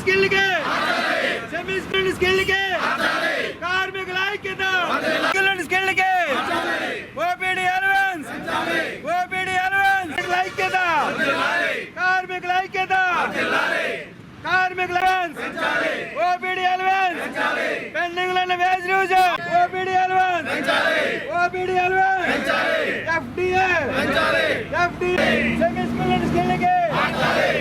స్కిల్కి. కార్మికుల ఐక్యత. స్కిల్కి. OPD allowance. OPD allowance. ఐక్యత. కార్మికుల ఐక్యత. కార్మికుల ఓపీడీ అలవెన్స్. పెండింగ్లో wage news OPD allowance. OPD allowance. FDA. FDA. Second skill స్కిల్కి. కార్మికుల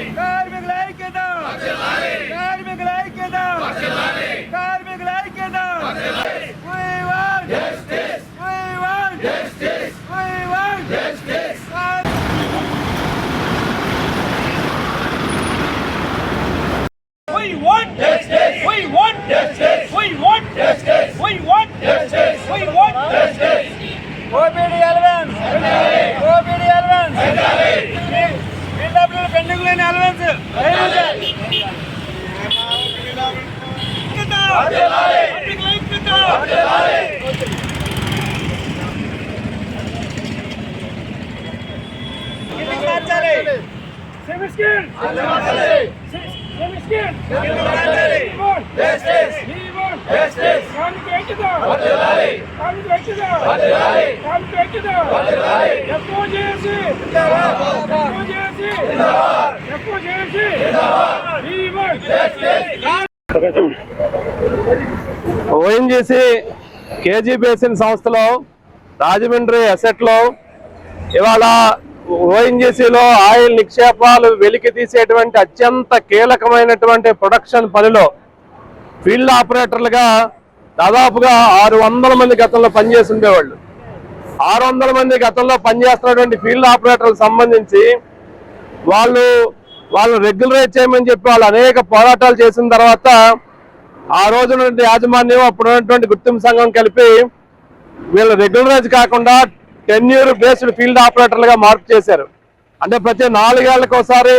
మిగతా పెండింగ్ లేని allowance Semiskin! Semiskin! Semiskin! Justice! Justice! Kamu kekita! Adilai! Kamu kekita! Adilai! Kamu kekita! Adilai! Yapma JSC! Jawab! ONGC KG basin సంస్థలో రాజమండ్రి అసెట్లో ఇవాళ ఓఎన్జీసీలో oil నిక్షేపాలు వెలికి తీసేటువంటి అత్యంత కీలకమైనటువంటి production పనిలో ఫీల్డ్ ఆపరేటర్లుగా దాదాపుగా ఆరు వందల మంది గతంలో పనిచేసి ఉండేవాళ్ళు. ఆరు వందల మంది గతంలో పనిచేస్తున్నటువంటి ఫీల్డ్ ఆపరేటర్లకు సంబంధించి వాళ్ళు వాళ్ళు రెగ్యులరైజ్ చేయమని చెప్పి వాళ్ళు అనేక పోరాటాలు చేసిన తర్వాత ఆ రోజు నుండి యాజమాన్యం అప్పుడు ఉన్నటువంటి గుర్తింపు సంఘం కలిపి వీళ్ళు రెగ్యులరైజ్ కాకుండా టెన్యూర్ బేస్డ్ ఫీల్డ్ ఆపరేటర్లుగా మార్పు చేశారు. అంటే ప్రతి నాలుగేళ్ళకు ఒకసారి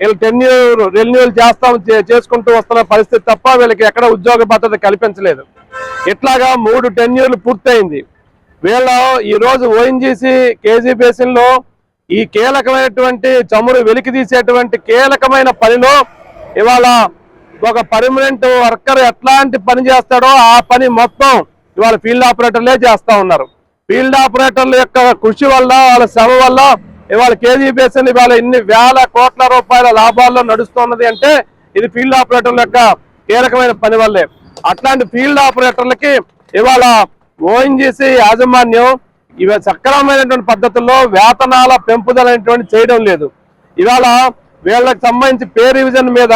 వీళ్ళు టెన్యూర్ రెన్యూవల్ చేస్తాం చే- చేసుకుంటూ వస్తున్న పరిస్థితి తప్ప వీళ్ళకి ఎక్కడ ఉద్యోగ భద్రత కల్పించలేదు. ఇట్లాగా మూడు టెన్యూర్లు పూర్తయింది. వీళ్ళ ఈ రోజు ఓఎన్జీసీ కేజీ బేసిన్లో ఈ కీలకమైనటువంటి చమురు వెలికి తీసేటువంటి కీలకమైన పనిలో ఇవాళ ఒక పర్మనెంట్ వర్కర్ ఎట్లాంటి పని చేస్తాడో ఆ పని మొత్తం ఇవాళ ఫీల్డ్ ఆపరేటర్లే చేస్తా ఉన్నారు. ఫీల్డ్ ఆపరేటర్ల యొక్క కృషి వల్ల వాళ్ళ శ్రమ వల్ల ఇవాళ కేజీ ఇవాళ ఇన్ని వేల కోట్ల రూపాయల లాభాల్లో నడుస్తున్నది అంటే ఇది ఫీల్డ్ ఆపరేటర్ల యొక్క కీలకమైన పని వల్లే. అట్లాంటి ఫీల్డ్ ఆపరేటర్లకి ఇవాళ ఓఎన్జీసీ యాజమాన్యం ఇవి సక్రమమైనటువంటి పద్ధతుల్లో వేతనాల పెంపుదల అనేటువంటి చేయడం లేదు. ఇవాళ వీళ్ళకి సంబంధించి పే రివిజన్ మీద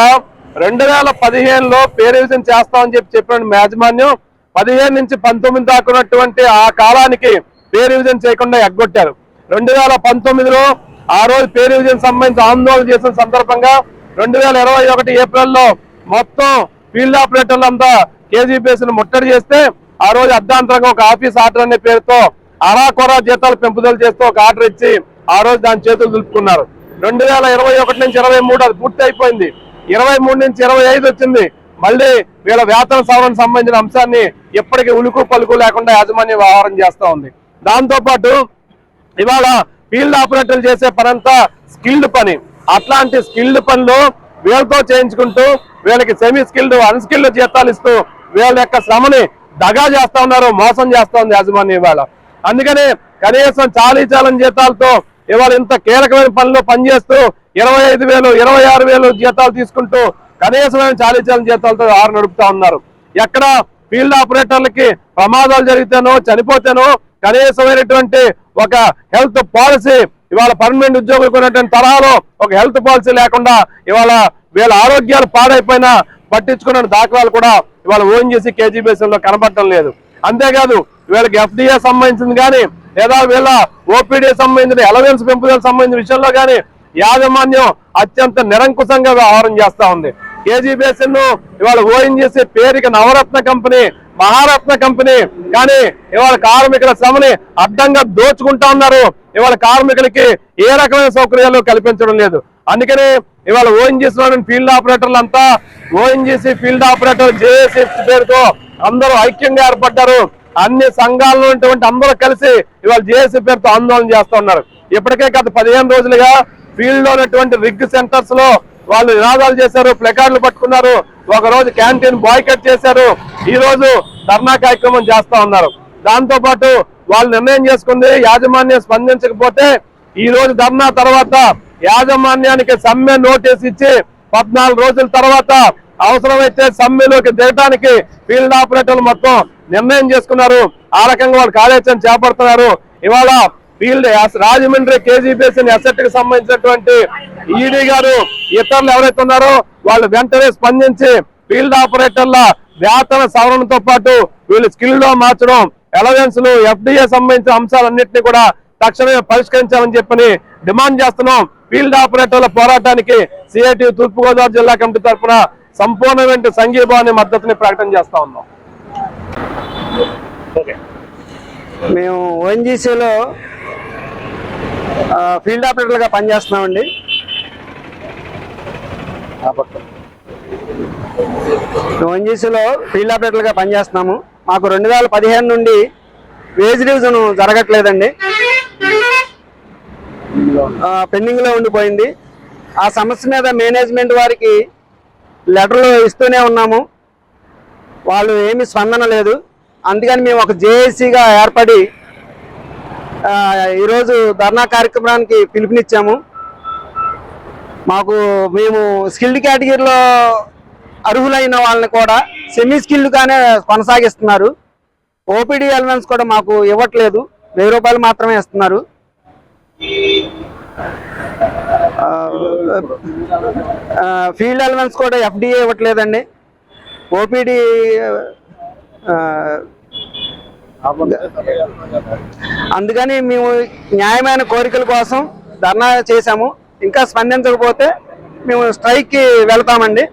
రెండు వేల పదిహేనులో పే రివిజన్ చేస్తామని చెప్పి చెప్పిన యాజమాన్యం పదిహేను నుంచి పంతొమ్మిది దాకా ఉన్నటువంటి ఆ కాలానికి పే రివిజన్ చేయకుండా ఎగ్గొట్టారు. రెండు వేల పంతొమ్మిదిలో ఆ రోజు పే రివిజన్ సంబంధించి ఆందోళన చేసిన సందర్భంగా రెండు వేల ఇరవై ఒకటి ఏప్రిల్లో మొత్తం ఫీల్డ్ ఆపరేటర్లంతా అంతా ముట్టడి చేస్తే ఆ రోజు అర్ధాంతరంగా ఒక ఆఫీస్ ఆర్డర్ అనే పేరుతో అరాకొరా జీతాలు పెంపుదల చేస్తూ ఒక ఆర్డర్ ఇచ్చి ఆ రోజు దాని చేతులు దులుపుకున్నారు. రెండు వేల ఇరవై ఒకటి నుంచి ఇరవై మూడు అది పూర్తి అయిపోయింది. ఇరవై మూడు నుంచి ఇరవై ఐదు వచ్చింది. మళ్ళీ వీళ్ళ వేతన సవరణకు సంబంధించిన అంశాన్ని ఇప్పటికీ ఉలుకు పలుకు లేకుండా యాజమాన్యం వ్యవహారం చేస్తూ ఉంది. దాంతో పాటు ఇవాళ ఫీల్డ్ ఆపరేటర్లు చేసే పనంతా స్కిల్డ్ పని. అట్లాంటి స్కిల్డ్ పనులు వీళ్ళతో చేయించుకుంటూ వీళ్ళకి సెమీ స్కిల్డ్ అన్స్కిల్డ్ జీతాలు ఇస్తూ వీళ్ళ యొక్క శ్రమని దగా చేస్తా ఉన్నారు మోసం చేస్తా ఉంది యాజమాన్యం ఇవాళ. అందుకని కనీసం చాలీ చాలని జీతాలతో ఇవాళ ఇంత కీలకమైన పనిలో పనిచేస్తూ ఇరవై ఐదు వేలు ఇరవై ఆరు వేలు జీతాలు తీసుకుంటూ కనీసమైన చాలీ చాలని జీతాలతో ఆరు నడుపుతా ఉన్నారు. ఎక్కడ ఫీల్డ్ ఆపరేటర్లకి ప్రమాదాలు జరిగితేనో చనిపోతేనో కనీసమైనటువంటి ఒక హెల్త్ పాలసీ ఇవాళ పర్మనెంట్ ఉద్యోగులకు ఉన్నటువంటి తరహాలో ఒక హెల్త్ పాలసీ లేకుండా ఇవాళ వీళ్ళ ఆరోగ్యాలు పాడైపోయినా పట్టించుకున్న దాఖలాలు కూడా ఇవాళ ఓఎన్జీసీ కేజీబీఎస్లో కనబడటం లేదు. అంతేకాదు వీళ్ళకి ఎఫ్డిఏ సంబంధించింది కానీ లేదా వీళ్ళ ఓపీడీ సంబంధించిన ఎలవెన్స్ పెంపుదల సంబంధించిన విషయంలో కానీ యాజమాన్యం అత్యంత నిరంకుశంగా వ్యవహారం చేస్తా ఉంది. కేజీ బేసిన్ ఇవాళ ఓఎన్జీసీ పేరుకి నవరత్న కంపెనీ మహారత్న కంపెనీ కానీ ఇవాళ కార్మికుల శ్రమని అడ్డంగా దోచుకుంటా ఉన్నారు. ఇవాళ కార్మికులకి ఏ రకమైన సౌకర్యాలు కల్పించడం లేదు. అందుకని ఇవాళ ఓఎన్జీసీ ఫీల్డ్ ఆపరేటర్లు అంతా ఓఎన్జీసీ ఫీల్డ్ ఆపరేటర్ జేఏసీ పేరుతో అందరూ ఐక్యంగా ఏర్పడ్డారు. అన్ని సంఘాల్లో ఉన్నటువంటి అందరూ కలిసి ఇవాళ జేఏసీ పేరుతో ఆందోళన చేస్తూ ఉన్నారు. ఇప్పటికే గత పదిహేను రోజులుగా ఫీల్డ్లో ఉన్నటువంటి రిగ్ సెంటర్స్లో వాళ్ళు నినాదాలు చేశారు ప్లకార్డులు పట్టుకున్నారు. ఒక రోజు క్యాంటీన్ బాయ్కట్ చేశారు. ఈ రోజు ధర్నా కార్యక్రమం చేస్తా ఉన్నారు. దాంతో పాటు వాళ్ళు నిర్ణయం చేసుకుంది యాజమాన్యం స్పందించకపోతే ఈ రోజు ధర్నా తర్వాత యాజమాన్యానికి సమ్మె నోటీస్ ఇచ్చి పద్నాలుగు రోజుల తర్వాత అవసరమైతే సమ్మెలోకి దిగటానికి ఫీల్డ్ ఆపరేటర్లు మొత్తం నిర్ణయం చేసుకున్నారు. ఆ రకంగా వాళ్ళు కార్యాచరణ చేపడుతున్నారు. ఇవాళ ఫీల్డ్ రాజమండ్రి కేజీబీఎస్ఎన్ అసెట్కి సంబంధించినటువంటి ఈడీ గారు ఇతరులు ఎవరైతే ఉన్నారో వాళ్ళు వెంటనే స్పందించి ఫీల్డ్ ఆపరేటర్ల వేతన సవరణతో పాటు వీళ్ళు స్కిల్లో మార్చడం ఎలవెన్స్లు ఎఫ్డిఏ సంబంధించిన అంశాలన్నింటినీ కూడా తక్షణమే పరిష్కరించాలని చెప్పని డిమాండ్ చేస్తున్నాం. ఫీల్డ్ ఆపరేటర్ల పోరాటానికి సిఐటి తూర్పుగోదావరి జిల్లా కమిటీ తరఫున సంపూర్ణమైన సంఘీభావాన్ని మద్దతుని ప్రకటన చేస్తా ఉన్నాం. మేము ఓఎన్జీసీలో ఫీల్డ్ ఆపరేటర్గా పనిచేస్తున్నామండి. ఓఎన్జీసీలో ఫీల్డ్ ఆపరేటర్గా పనిచేస్తున్నాము. మాకు రెండు వేల పదిహేను నుండి వేజ్ డివిజన్ జరగట్లేదండి. పెండింగ్లో ఉండిపోయింది. ఆ సమస్య మీద మేనేజ్మెంట్ వారికి లెటర్లు ఇస్తూనే ఉన్నాము. వాళ్ళు ఏమీ స్పందన లేదు. అందుకని మేము ఒక జేఏసీగా ఏర్పడి ఈరోజు ధర్నా కార్యక్రమానికి పిలుపునిచ్చాము. మాకు మేము స్కిల్డ్ కేటగిరీలో అర్హులైన వాళ్ళని కూడా సెమీ స్కిల్డ్గానే కొనసాగిస్తున్నారు. ఓపీడీ ఎలిమెంట్స్ కూడా మాకు ఇవ్వట్లేదు. వెయ్యి రూపాయలు మాత్రమే ఇస్తున్నారు. ఫీల్డ్ ఎలిమెంట్స్ కూడా ఎఫ్డిఏ ఇవ్వట్లేదండి. ఓపీడీ అందుకని మేము న్యాయమైన కోరికల కోసం ధర్నా చేశాము. ఇంకా స్పందించకపోతే మేము స్ట్రైక్కి వెళ్తామండి.